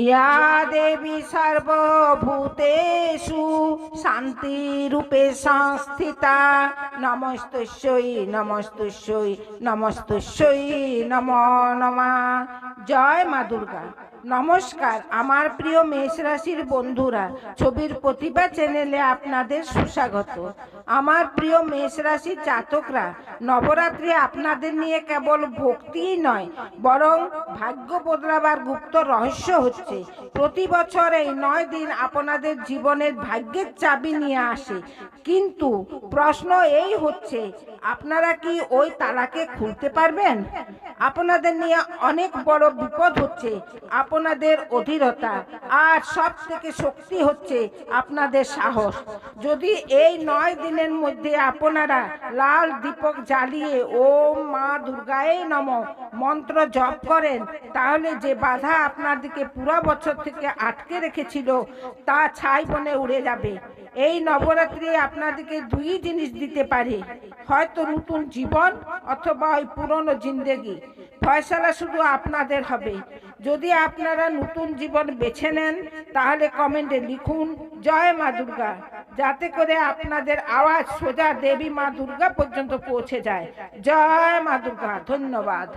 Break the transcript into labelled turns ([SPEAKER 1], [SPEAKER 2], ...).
[SPEAKER 1] ইয়া দেবী সর্বভূতেষু শান্তিরূপে সংস্থিতা। নমস্তস্যই নমস্তস্যই নমস্তস্যই নম নমা। জয় মা দুর্গা। নমস্কার, আমার প্রিয় মেষ রাশির বন্ধুরা, ছবির প্রতিভা চ্যানেলে আপনাদের সুস্বাগত। আমার প্রিয় মেষ রাশির জাতকরা, নবরাত্রি আপনাদের নিয়ে কেবল ভক্তিই নয়, বরং ভাগ্য বদলাবার গুপ্ত রহস্য হচ্ছে। প্রতি বছর এই নয় দিন আপনাদের জীবনের ভাগ্যের চাবি নিয়ে আসে। কিন্তু প্রশ্ন এই হচ্ছে, আপনারা কি ওই তালাকে খুলতে পারবেন? আপনাদের নিয়ে অনেক বড় বিপদ হচ্ছে। আপনাদের অধীরতা। আর সব থেকে শক্তি হচ্ছে আপনাদের সাহস। যদি এই নয় দিনের মধ্যে আপনারা লাল দীপক জ্বালিয়ে ওম মা দুর্গায় নম মন্ত্র জপ করেন, তাহলে যে বাধা আপনাদেরকে পুরো বছর থেকে আটকে রেখেছিল, তা ছাই বনে উড়ে যাবে। এই নবরাত্রি আপনাদেরকে দুই জিনিস দিতে পারে। হয়তো নতুন জীবন অথবা ওই পুরনো জিন্দেগি। ফয়সালা শুধু আপনাদের হবে। যদি আপনারা নতুন জীবন বেছে নেন, তাহলে কমেন্টে লিখুন, জয় মা দুর্গা। যাতে করে আপনাদের আওয়াজ সোজা দেবী মা দুর্গা পর্যন্ত পৌঁছে যায়। জয় মা দুর্গা, ধন্যবাদ।